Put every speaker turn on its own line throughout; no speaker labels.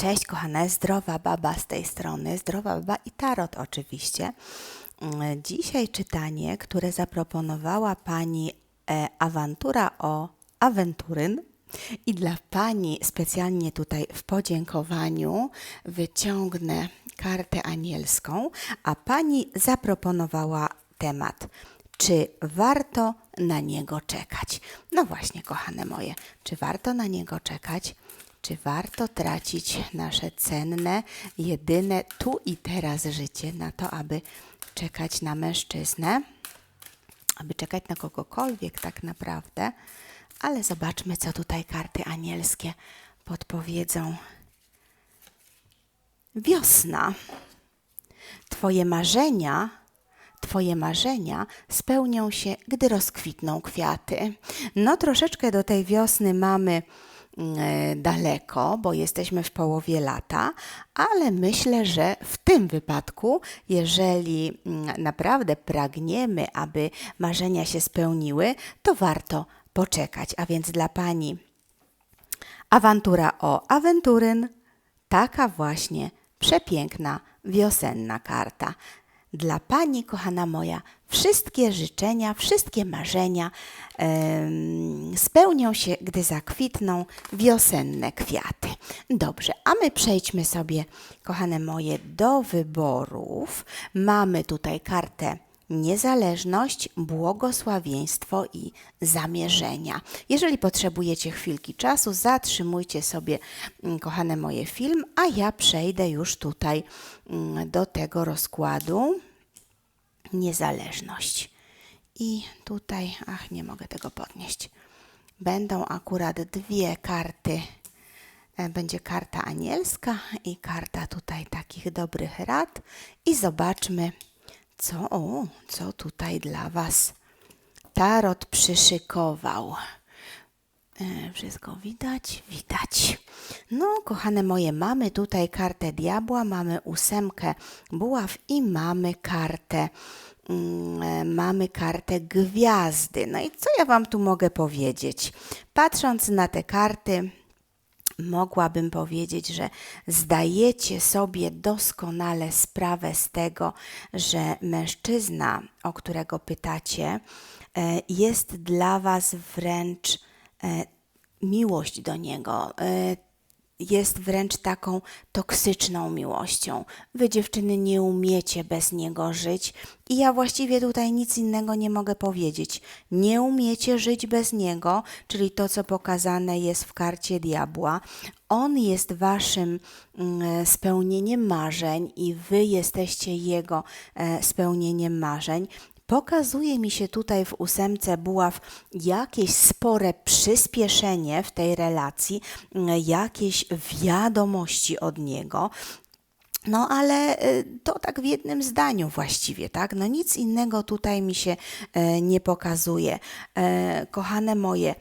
Cześć kochane, zdrowa baba z tej strony, zdrowa baba i tarot oczywiście. Mm, Dzisiaj czytanie, które zaproponowała pani e, awantura o awenturyn. I dla pani specjalnie tutaj w podziękowaniu wyciągnę kartę anielską, a pani zaproponowała temat. Czy warto na niego czekać? No właśnie, kochane moje, czy warto na niego czekać? Czy warto tracić nasze cenne, jedyne tu i teraz życie na to, aby czekać na mężczyznę, aby czekać na kogokolwiek tak naprawdę? Ale zobaczmy, co tutaj karty anielskie podpowiedzą. Wiosna. Twoje marzenia, Twoje marzenia spełnią się, gdy rozkwitną kwiaty. No, troszeczkę do tej wiosny mamy daleko, bo jesteśmy w połowie lata, ale myślę, że w tym wypadku, jeżeli mm, naprawdę pragniemy, aby marzenia się spełniły, to warto poczekać. A więc dla Pani awantura o awenturyn, taka właśnie przepiękna wiosenna karta. Dla Pani, kochana moja, wszystkie życzenia, wszystkie marzenia em, spełnią się, gdy zakwitną wiosenne kwiaty. Dobrze, a my przejdźmy sobie, kochane moje, do wyborów. Mamy tutaj kartę niezależność, błogosławieństwo i zamierzenia. Jeżeli potrzebujecie chwilki czasu, zatrzymujcie sobie, mm, kochane moje, film, a ja przejdę już tutaj mm, do tego rozkładu. Niezależność. I tutaj, ach, nie mogę tego podnieść. Będą akurat dwie karty. E, Będzie karta anielska i karta tutaj takich dobrych rad. I zobaczmy, co, o, co tutaj dla Was Tarot przyszykował. E, Wszystko widać? Widać. No, kochane moje, mamy tutaj kartę diabła, mamy ósemkę buław i mamy kartę mm, e, mamy kartę gwiazdy. No i co ja Wam tu mogę powiedzieć? Patrząc na te karty, mogłabym powiedzieć, że zdajecie sobie doskonale sprawę z tego, że mężczyzna, o którego pytacie, e, jest dla Was wręcz e, miłość do niego. Jest wręcz taką toksyczną miłością. Wy, dziewczyny, nie umiecie bez niego żyć, i ja właściwie tutaj nic innego nie mogę powiedzieć. Nie umiecie żyć bez niego, czyli to, co pokazane jest w karcie diabła. On jest waszym mm, spełnieniem marzeń, i wy jesteście jego e, spełnieniem marzeń. Pokazuje mi się tutaj w ósemce buław jakieś spore przyspieszenie w tej relacji, mm, jakieś wiadomości od niego. No ale y, to tak w jednym zdaniu właściwie, tak? No nic innego tutaj mi się e, nie pokazuje. E, Kochane moje,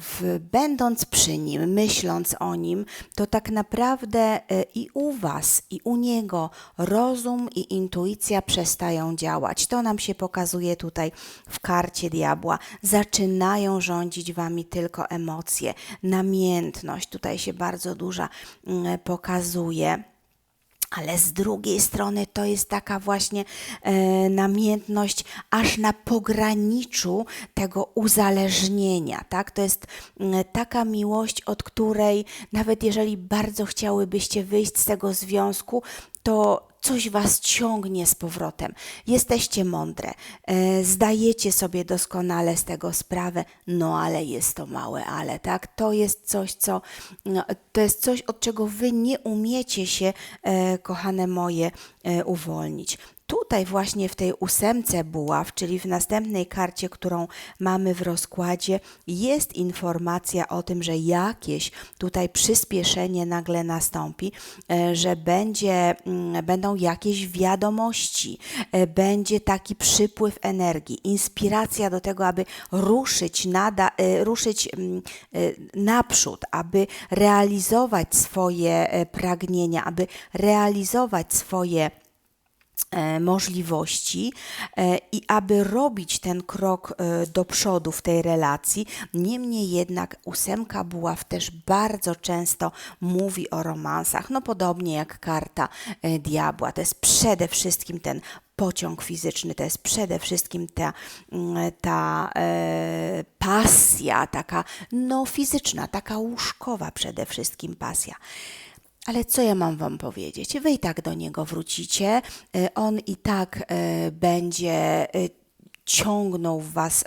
w, będąc przy nim, myśląc o nim, to tak naprawdę e, i u Was, i u niego rozum i intuicja przestają działać. To nam się pokazuje tutaj w karcie diabła. Zaczynają rządzić Wami tylko emocje, namiętność, tutaj się bardzo duża mm, pokazuje. Ale z drugiej strony to jest taka właśnie e, namiętność aż na pograniczu tego uzależnienia, tak? To jest mm, taka miłość, od której nawet jeżeli bardzo chciałybyście wyjść z tego związku, to coś was ciągnie z powrotem. Jesteście mądre, e, zdajecie sobie doskonale z tego sprawę, no ale jest to małe ale, tak? To jest coś, co, no, to jest coś, od czego wy nie umiecie się, e, kochane moje, e, uwolnić. Tutaj właśnie w tej ósemce buław, czyli w następnej karcie, którą mamy w rozkładzie, jest informacja o tym, że jakieś tutaj przyspieszenie nagle nastąpi, e, że będzie, mm, będą jakieś wiadomości, e, będzie taki przypływ energii, inspiracja do tego, aby ruszyć, nada, e, ruszyć mm, naprzód, aby realizować swoje pragnienia, aby realizować swoje możliwości e, i aby robić ten krok e, do przodu w tej relacji. Niemniej jednak ósemka buław też bardzo często mówi o romansach, no podobnie jak karta e, diabła. To jest przede wszystkim ten pociąg fizyczny, to jest przede wszystkim ta, mm, ta e, pasja, taka no fizyczna, taka łóżkowa przede wszystkim pasja. Ale co ja mam Wam powiedzieć? Wy i tak do niego wrócicie, y, on i tak y, będzie y, ciągnął Was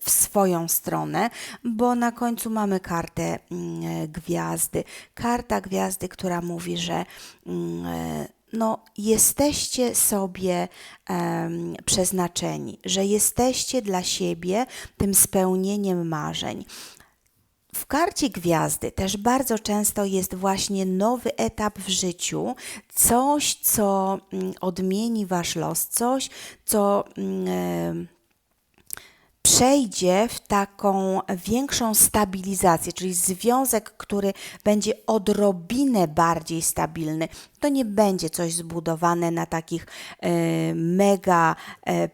w swoją stronę, bo na końcu mamy kartę mm, gwiazdy. Karta gwiazdy, która mówi, że mm, no, jesteście sobie przeznaczeni, że jesteście dla siebie tym spełnieniem marzeń. W karcie gwiazdy też bardzo często jest właśnie nowy etap w życiu, coś, co mm, odmieni wasz los, coś, co mm, przejdzie w taką większą stabilizację, czyli związek, który będzie odrobinę bardziej stabilny. To nie będzie coś zbudowane na takich e, mega e,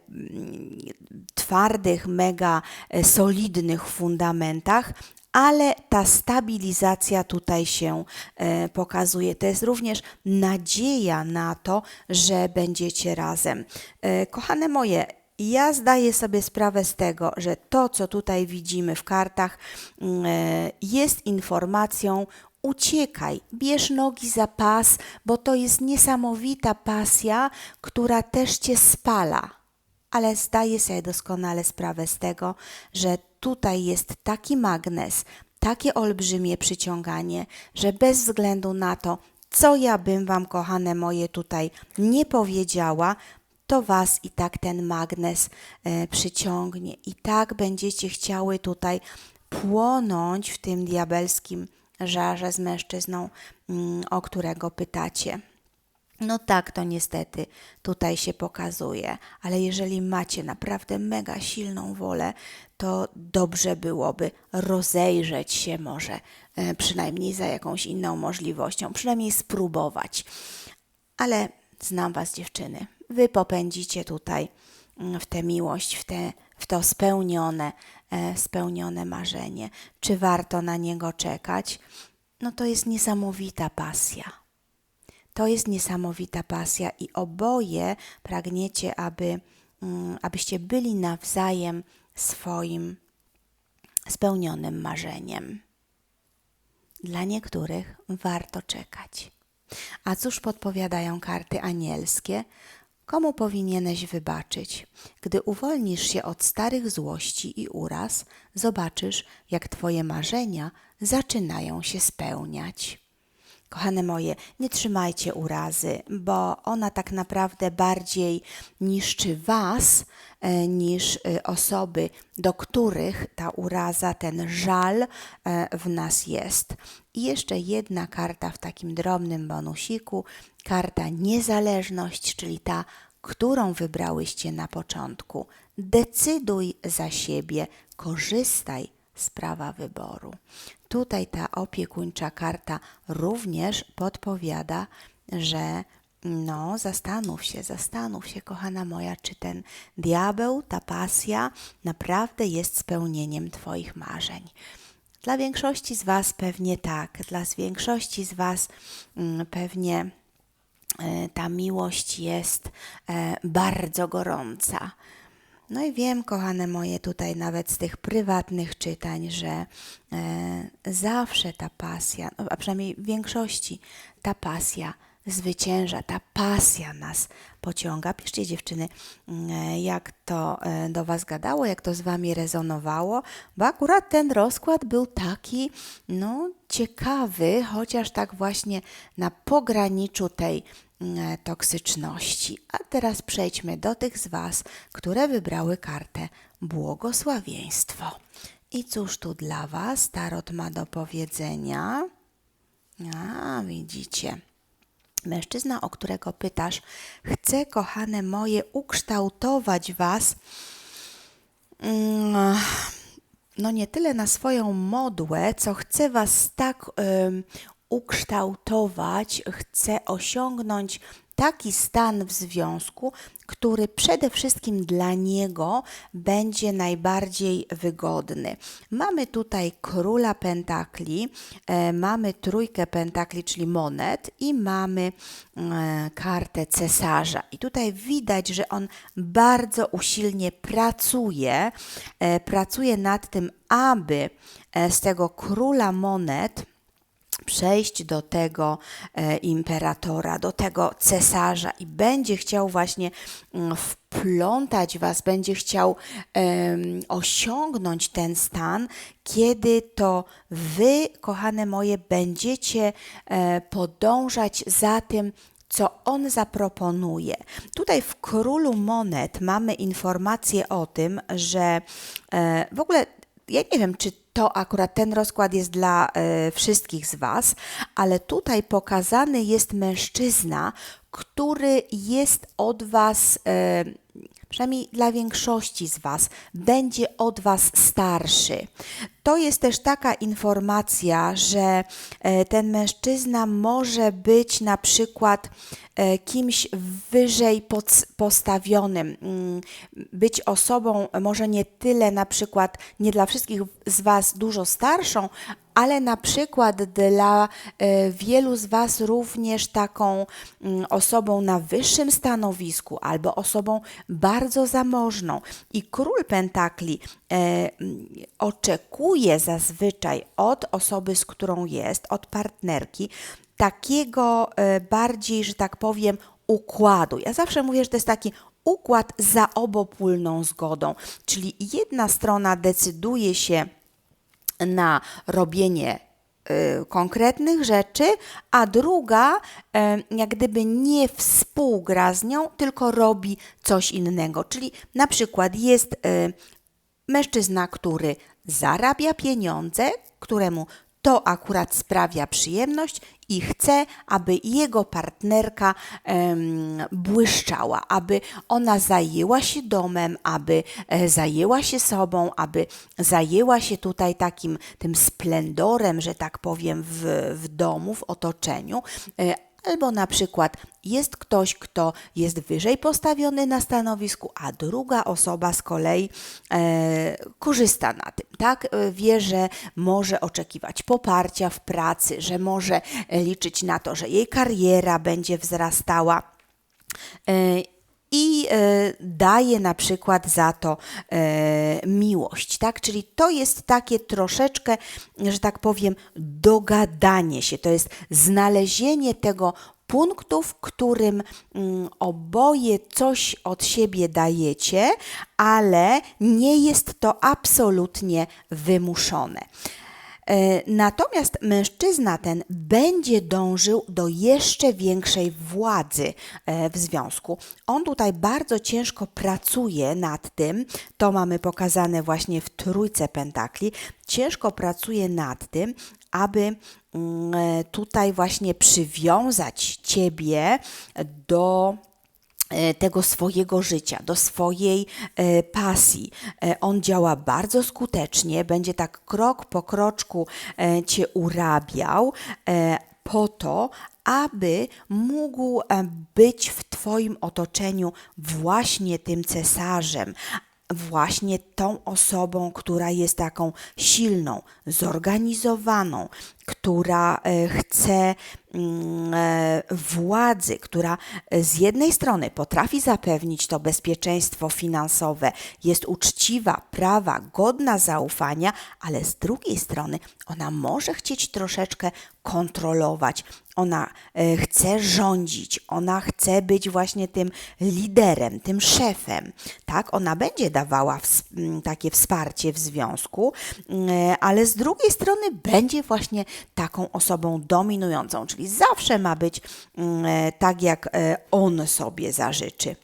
twardych, mega e, solidnych fundamentach, ale ta stabilizacja tutaj się e, pokazuje. To jest również nadzieja na to, że będziecie razem. E, kochane moje, ja zdaję sobie sprawę z tego, że to, co tutaj widzimy w kartach, mm, e, jest informacją uciekaj, bierz nogi za pas, bo to jest niesamowita pasja, która też cię spala. Ale zdaję sobie doskonale sprawę z tego, że tutaj jest taki magnes, takie olbrzymie przyciąganie, że bez względu na to, co ja bym Wam, kochane moje, tutaj nie powiedziała, to Was i tak ten magnes e, przyciągnie. I tak będziecie chciały tutaj płonąć w tym diabelskim żarze z mężczyzną, mm, o którego pytacie. No tak, to niestety tutaj się pokazuje, ale jeżeli macie naprawdę mega silną wolę, to dobrze byłoby rozejrzeć się może e, przynajmniej za jakąś inną możliwością, przynajmniej spróbować. Ale znam Was, dziewczyny. Wy popędzicie tutaj mm, w tę miłość, w, te, w to spełnione, e, spełnione marzenie. Czy warto na niego czekać? No to jest niesamowita pasja to jest niesamowita pasja i oboje pragniecie, aby, mm, abyście byli nawzajem swoim spełnionym marzeniem. Dla niektórych warto czekać. A cóż podpowiadają karty anielskie? Komu powinieneś wybaczyć? Gdy uwolnisz się od starych złości i uraz, zobaczysz, jak Twoje marzenia zaczynają się spełniać. Kochane moje, nie trzymajcie urazy, bo ona tak naprawdę bardziej niszczy Was e, niż e, osoby, do których ta uraza, ten żal e, w nas jest. I jeszcze jedna karta w takim drobnym bonusiku, karta niezależność, czyli ta, którą wybrałyście na początku. Decyduj za siebie, korzystaj z prawa wyboru. Tutaj ta opiekuńcza karta również podpowiada, że no, zastanów się, zastanów się, kochana moja, czy ten diabeł, ta pasja naprawdę jest spełnieniem Twoich marzeń. Dla większości z Was pewnie tak, dla większości z Was mm, pewnie e, ta miłość jest e, bardzo gorąca. No i wiem, kochane moje, tutaj nawet z tych prywatnych czytań, że e, zawsze ta pasja, no, a przynajmniej w większości, ta pasja zwycięża, ta pasja nas pociąga. Piszcie dziewczyny, mm, e, jak to e, do Was gadało, jak to z Wami rezonowało, bo akurat ten rozkład był taki, no, ciekawy, chociaż tak właśnie na pograniczu tej E, toksyczności. A teraz przejdźmy do tych z Was, które wybrały kartę błogosławieństwo. I cóż tu dla Was Tarot ma do powiedzenia? A, widzicie. Mężczyzna, o którego pytasz, chce, kochane moje, ukształtować Was mm, no nie tyle na swoją modłę, co chce Was tak ukształtować, chce osiągnąć taki stan w związku, który przede wszystkim dla niego będzie najbardziej wygodny. Mamy tutaj króla pentakli, e, mamy trójkę pentakli, czyli monet i mamy e, kartę cesarza. I tutaj widać, że on bardzo usilnie pracuje, e, pracuje nad tym, aby z tego króla monet przejść do tego e, imperatora, do tego cesarza i będzie chciał właśnie mm, wplątać was, będzie chciał osiągnąć ten stan, kiedy to wy, kochane moje, będziecie e, podążać za tym, co on zaproponuje. Tutaj w królu monet mamy informację o tym, że e, w ogóle ja nie wiem, czy to akurat ten rozkład jest dla e, wszystkich z Was, ale tutaj pokazany jest mężczyzna, który jest od Was, e, przynajmniej dla większości z Was, będzie od Was starszy. To jest też taka informacja, że e, ten mężczyzna może być na przykład e, kimś wyżej postawionym, mm, być osobą może nie tyle na przykład, nie dla wszystkich z Was dużo starszą, ale na przykład dla e, wielu z Was również taką mm, osobą na wyższym stanowisku albo osobą bardzo zamożną. I król Pentakli mm, oczekuje, oczekuje zazwyczaj od osoby, z którą jest, od partnerki, takiego e, bardziej, że tak powiem, układu. Ja zawsze mówię, że to jest taki układ za obopólną zgodą, czyli jedna strona decyduje się na robienie y, konkretnych rzeczy, a druga y, jak gdyby nie współgra z nią, tylko robi coś innego. Czyli na przykład jest y, mężczyzna, który zarabia pieniądze, któremu to akurat sprawia przyjemność i chce, aby jego partnerka um, błyszczała, aby ona zajęła się domem, aby e, zajęła się sobą, aby zajęła się tutaj takim tym splendorem, że tak powiem, w, w domu, w otoczeniu. E, Albo na przykład jest ktoś, kto jest wyżej postawiony na stanowisku, a druga osoba z kolei e, korzysta na tym, tak? E, wie, że może oczekiwać poparcia w pracy, że może liczyć na to, że jej kariera będzie wzrastała. E, i e, daje na przykład za to e, miłość, tak? Czyli to jest takie troszeczkę, że tak powiem, dogadanie się, to jest znalezienie tego punktu, w którym mm, oboje coś od siebie dajecie, ale nie jest to absolutnie wymuszone. E, natomiast mężczyzna ten będzie dążył do jeszcze większej władzy e, w związku. On tutaj bardzo ciężko pracuje nad tym, to mamy pokazane właśnie w trójce pentakli, ciężko pracuje nad tym, aby mm, e, tutaj właśnie przywiązać ciebie do tego swojego życia, do swojej e, pasji. E, on działa bardzo skutecznie, będzie tak krok po kroczku cię urabiał po to, aby mógł być w Twoim otoczeniu właśnie tym cesarzem, właśnie tą osobą, która jest taką silną, zorganizowaną, która chce Mm, e, władzy, która z jednej strony potrafi zapewnić to bezpieczeństwo finansowe, jest uczciwa, prawa, godna zaufania, ale z drugiej strony ona może chcieć troszeczkę kontrolować. Ona e, chce rządzić, ona chce być właśnie tym liderem, tym szefem. Tak, ona będzie dawała takie wsparcie w związku, e, ale z drugiej strony będzie właśnie taką osobą dominującą, czyli zawsze ma być mm, e, tak, jak on sobie zażyczy.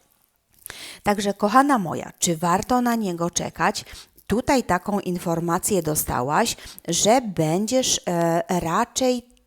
Także, kochana moja, czy warto na niego czekać? Tutaj taką informację dostałaś, że będziesz raczej mm,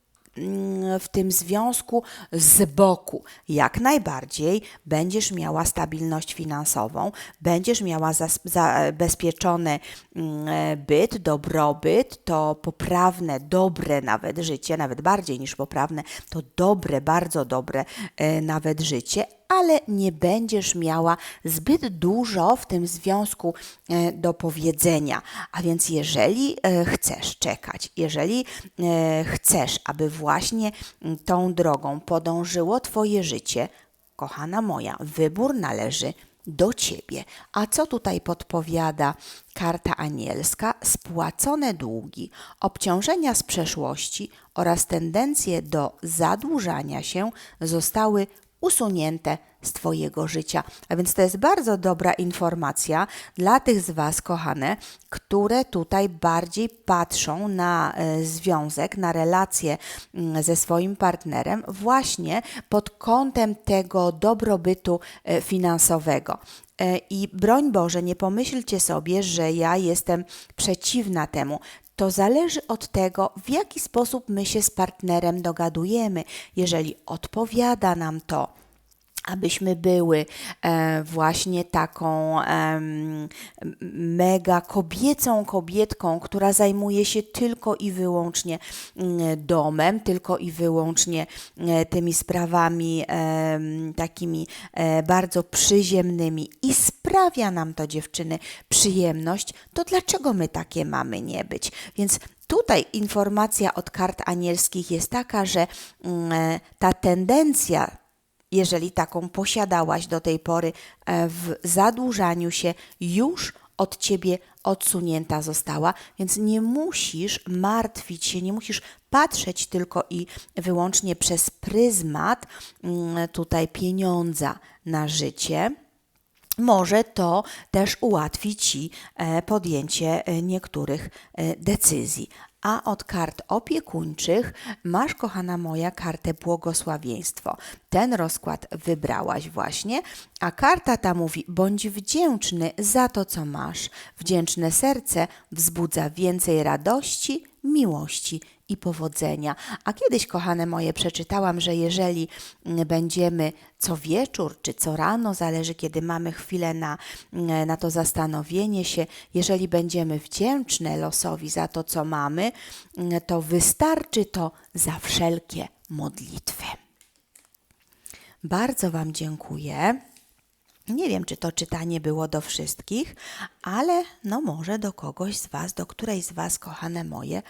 w tym związku z boku. Jak najbardziej będziesz miała stabilność finansową, będziesz miała zabezpieczony mm, byt, dobrobyt, to poprawne, dobre nawet życie, nawet bardziej niż poprawne, to dobre, bardzo dobre e, nawet życie, ale nie będziesz miała zbyt dużo w tym związku e, do powiedzenia. A więc jeżeli e, chcesz czekać, jeżeli e, chcesz, aby właśnie tą drogą podążyło Twoje życie, kochana moja, wybór należy do ciebie. A co tutaj podpowiada karta anielska? Spłacone długi, obciążenia z przeszłości oraz tendencje do zadłużania się zostały usunięte z Twojego życia. A więc to jest bardzo dobra informacja dla tych z Was, kochane, które tutaj bardziej patrzą na e, związek, na relacje mm, ze swoim partnerem, właśnie pod kątem tego dobrobytu e, finansowego. E, I broń Boże, nie pomyślcie sobie, że ja jestem przeciwna temu. To zależy od tego, w jaki sposób my się z partnerem dogadujemy. Jeżeli odpowiada nam to, abyśmy były e, właśnie taką mega kobiecą kobietką, która zajmuje się tylko i wyłącznie mm, domem, tylko i wyłącznie e, tymi sprawami takimi e, bardzo przyziemnymi i sprawia nam to dziewczyny przyjemność, to dlaczego my takie mamy nie być? Więc Tutaj informacja od kart anielskich jest taka, że mm, ta tendencja jeżeli taką posiadałaś do tej pory, e, w zadłużaniu się już od ciebie odsunięta została, więc nie musisz martwić się, nie musisz patrzeć tylko i wyłącznie przez pryzmat mm, tutaj pieniądza na życie. Może to też ułatwi Ci e, podjęcie e, niektórych decyzji a od kart opiekuńczych masz, kochana moja, kartę błogosławieństwo. Ten rozkład wybrałaś właśnie, a karta ta mówi: bądź wdzięczny za to, co masz. Wdzięczne serce wzbudza więcej radości, miłości i powodzenia. A kiedyś, kochane moje, przeczytałam, że jeżeli będziemy co wieczór czy co rano, zależy kiedy mamy chwilę na, na to zastanowienie się, jeżeli będziemy wdzięczne losowi za to, co mamy, to wystarczy to za wszelkie modlitwy. Bardzo Wam dziękuję. Nie wiem, czy to czytanie było do wszystkich, ale no może do kogoś z Was, do którejś z Was, kochane moje,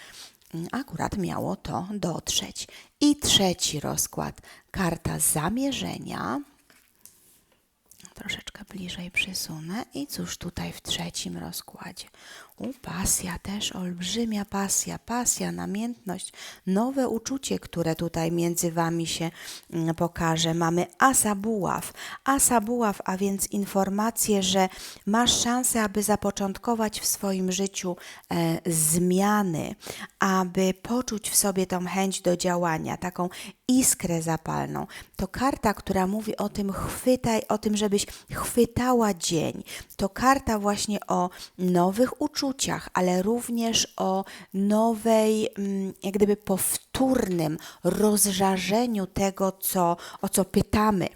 akurat miało to dotrzeć. I trzeci rozkład, karta zamierzenia. Troszeczkę bliżej przysunę. I cóż tutaj w trzecim rozkładzie? Pasja też, olbrzymia pasja, pasja, namiętność, nowe uczucie, które tutaj między Wami się mm, pokaże. Mamy asa buław, asa buław, a więc informację, że masz szansę, aby zapoczątkować w swoim życiu e, zmiany, aby poczuć w sobie tą chęć do działania, taką iskrę zapalną. To karta, która mówi o tym chwytaj, o tym, żebyś chwytała dzień. To karta właśnie o nowych uczuciach, uczuciach, ale również o nowej, mm, jak gdyby powtórnym rozżarzeniu tego, co, o co pytamy.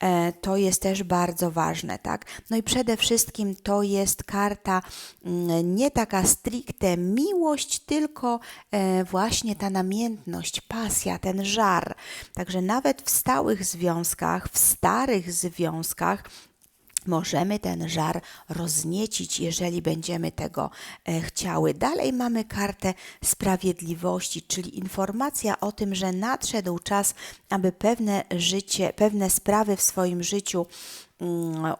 E, to jest też bardzo ważne, tak? No i przede wszystkim to jest karta mm, nie taka stricte miłość, tylko e, właśnie ta namiętność, pasja, ten żar. Także nawet w stałych związkach, w starych związkach, możemy ten żar rozniecić, jeżeli będziemy tego e, chciały. Dalej mamy kartę sprawiedliwości, czyli informacja o tym, że nadszedł czas, aby pewne życie, pewne sprawy w swoim życiu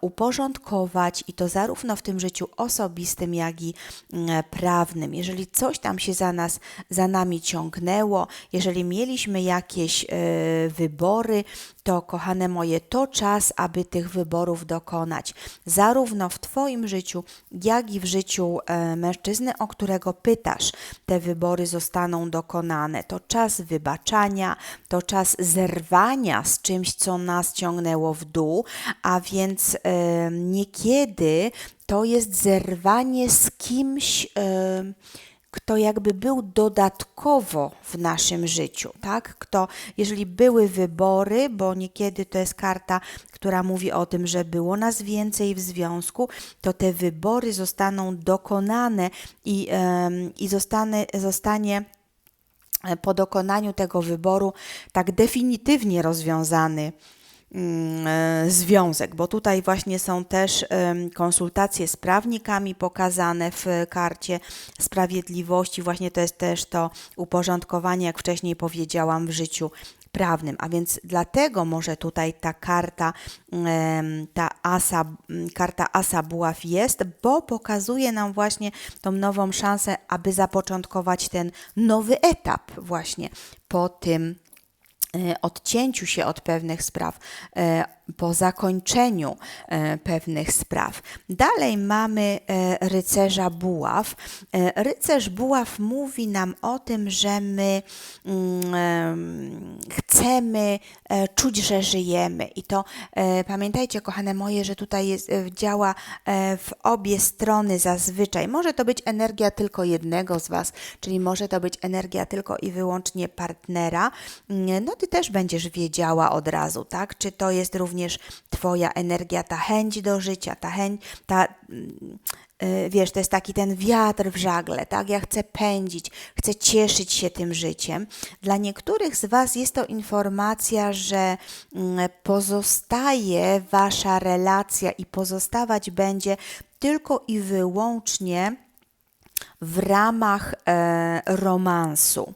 uporządkować i to zarówno w tym życiu osobistym, jak i mm, prawnym. Jeżeli coś tam się za nas, za nami ciągnęło, jeżeli mieliśmy jakieś e, wybory, to kochane moje, to czas, aby tych wyborów dokonać, zarówno w Twoim życiu, jak i w życiu e, mężczyzny, o którego pytasz. Te wybory zostaną dokonane. To czas wybaczania, to czas zerwania z czymś, co nas ciągnęło w dół, a więc niekiedy to jest zerwanie z kimś, kto jakby był dodatkowo w naszym życiu, tak? Kto, jeżeli były wybory, bo niekiedy to jest karta, która mówi o tym, że było nas więcej w związku, to te wybory zostaną dokonane i, i zostanie, zostanie po dokonaniu tego wyboru tak definitywnie rozwiązany związek, bo tutaj właśnie są też konsultacje z prawnikami pokazane w karcie sprawiedliwości. Właśnie to jest też to uporządkowanie, jak wcześniej powiedziałam, w życiu prawnym. A więc dlatego może tutaj ta karta, ta asa, karta asa buław jest, bo pokazuje nam właśnie tą nową szansę, aby zapoczątkować ten nowy etap właśnie po tym E, odcięciu się od pewnych spraw, e, po zakończeniu e, pewnych spraw. Dalej mamy rycerza buław. Rycerz buław mówi nam o tym, że my mm, chcemy czuć, że żyjemy. I to pamiętajcie, kochane moje, że tutaj jest, działa w obie strony zazwyczaj. Może to być energia tylko jednego z Was, czyli może to być energia tylko i wyłącznie partnera. Mm, no ty też będziesz wiedziała od razu, tak? Czy to jest również Twoja energia, ta chęć do życia, ta chęć, ta. Yy, wiesz, to jest taki ten wiatr w żagle, tak? Ja chcę pędzić, chcę cieszyć się tym życiem. Dla niektórych z Was jest to informacja, że mm, pozostaje Wasza relacja i pozostawać będzie tylko i wyłącznie w ramach e, romansu.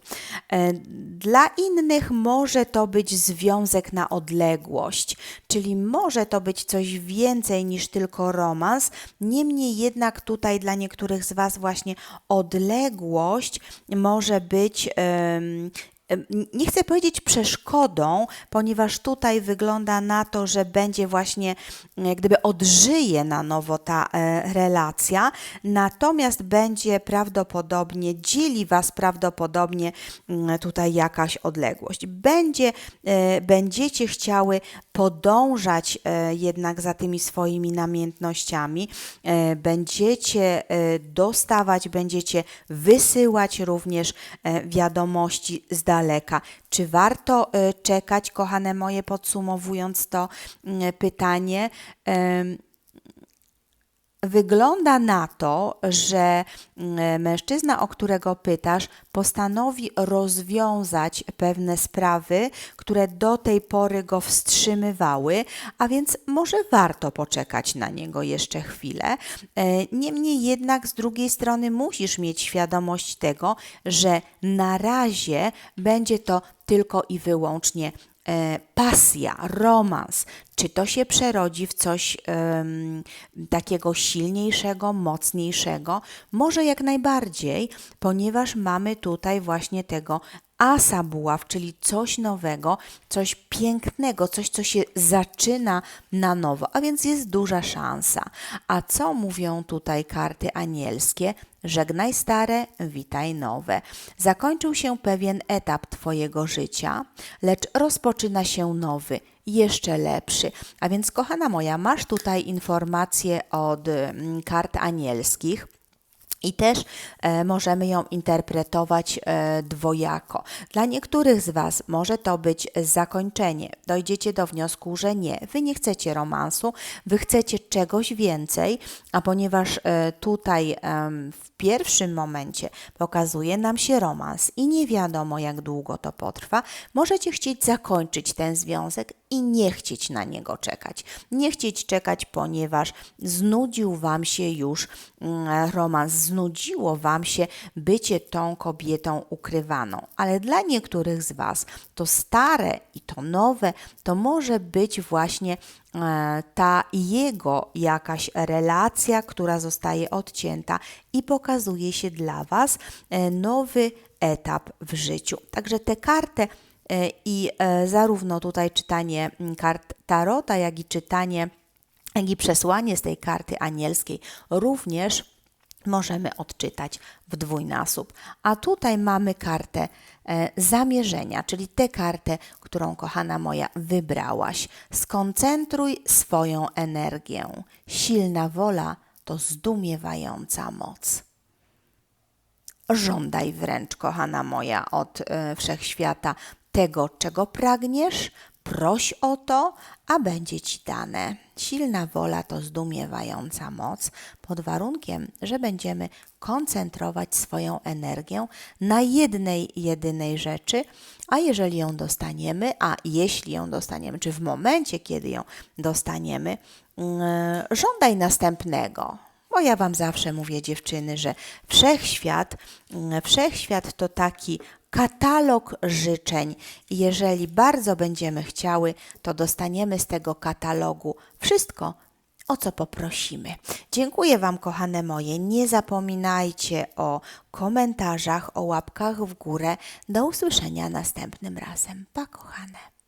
E, dla innych może to być związek na odległość, czyli może to być coś więcej niż tylko romans. Niemniej jednak tutaj dla niektórych z Was właśnie odległość może być nie chcę powiedzieć przeszkodą, ponieważ tutaj wygląda na to, że będzie właśnie jak gdyby odżyje na nowo ta e, relacja, natomiast będzie prawdopodobnie, dzieli Was prawdopodobnie tutaj jakaś odległość. Będzie, e, będziecie chciały podążać e, jednak za tymi swoimi namiętnościami, będziecie dostawać, będziecie wysyłać również wiadomości z daleka. Czy warto y, czekać, kochane moje, podsumowując to mm, pytanie? Wygląda na to, że mm, mężczyzna, o którego pytasz, postanowi rozwiązać pewne sprawy, które do tej pory go wstrzymywały, a więc może warto poczekać na niego jeszcze chwilę. E, niemniej jednak z drugiej strony musisz mieć świadomość tego, że na razie będzie to tylko i wyłącznie pasja, romans, czy to się przerodzi w coś um, takiego silniejszego, mocniejszego? Może jak najbardziej, ponieważ mamy tutaj właśnie tego asa buław, czyli coś nowego, coś pięknego, coś, co się zaczyna na nowo, a więc jest duża szansa. A co mówią tutaj karty anielskie? Żegnaj stare, witaj nowe. Zakończył się pewien etap Twojego życia, lecz rozpoczyna się nowy, jeszcze lepszy. A więc, kochana moja, masz tutaj informacje od mm, kart anielskich i też e, możemy ją interpretować e, dwojako. Dla niektórych z Was może to być zakończenie. Dojdziecie do wniosku, że nie, Wy nie chcecie romansu, Wy chcecie czegoś więcej, a ponieważ e, tutaj w pierwszym momencie pokazuje nam się romans i nie wiadomo jak długo to potrwa, możecie chcieć zakończyć ten związek i nie chcieć na niego czekać. Nie chcieć czekać, ponieważ znudził Wam się już mm, romans, znudziło Wam się bycie tą kobietą ukrywaną. Ale dla niektórych z Was to stare i to nowe to może być właśnie e, ta jego jakaś relacja, która zostaje odcięta i pokazuje się dla Was e, nowy etap w życiu. Także tę kartę E, I zarówno tutaj czytanie mm, kart Tarota, jak i czytanie, jak i przesłanie z tej karty anielskiej również możemy odczytać w dwójnasób. A tutaj mamy kartę e, zamierzenia, czyli tę kartę, którą kochana moja wybrałaś. Skoncentruj swoją energię. Silna wola to zdumiewająca moc. Żądaj wręcz, kochana moja, od e, wszechświata tego, czego pragniesz, proś o to, a będzie ci dane. Silna wola to zdumiewająca moc, pod warunkiem, że będziemy koncentrować swoją energię na jednej, jedynej rzeczy, a jeżeli ją dostaniemy, a jeśli ją dostaniemy, czy w momencie, kiedy ją dostaniemy, mm, żądaj następnego. Bo ja Wam zawsze mówię, dziewczyny, że wszechświat, mm, wszechświat to taki katalog życzeń. Jeżeli bardzo będziemy chciały, to dostaniemy z tego katalogu wszystko, o co poprosimy. Dziękuję Wam, kochane moje. Nie zapominajcie o komentarzach, o łapkach w górę. Do usłyszenia następnym razem. Pa, kochane.